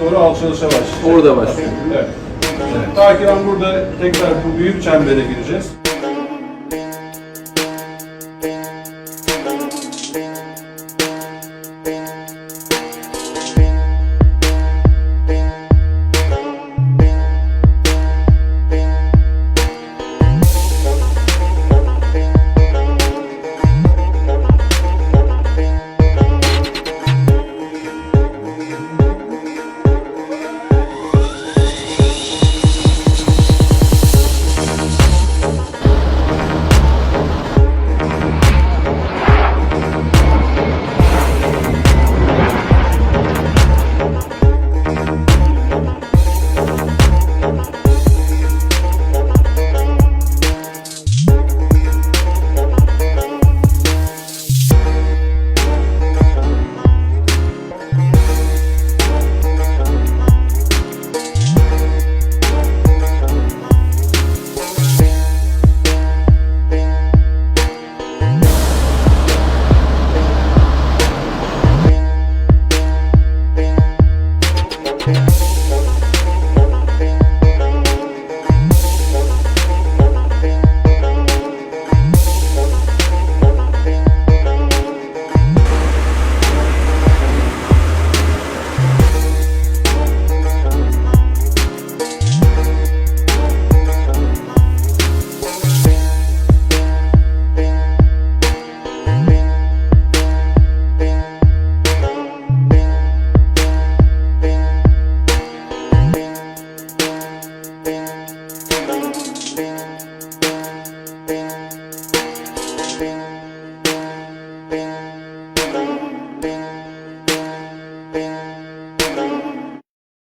Doğru alçalışa başlayacak. Orada başlıyor. Evet. Takiben burada tekrar bu büyük çembere gireceğiz.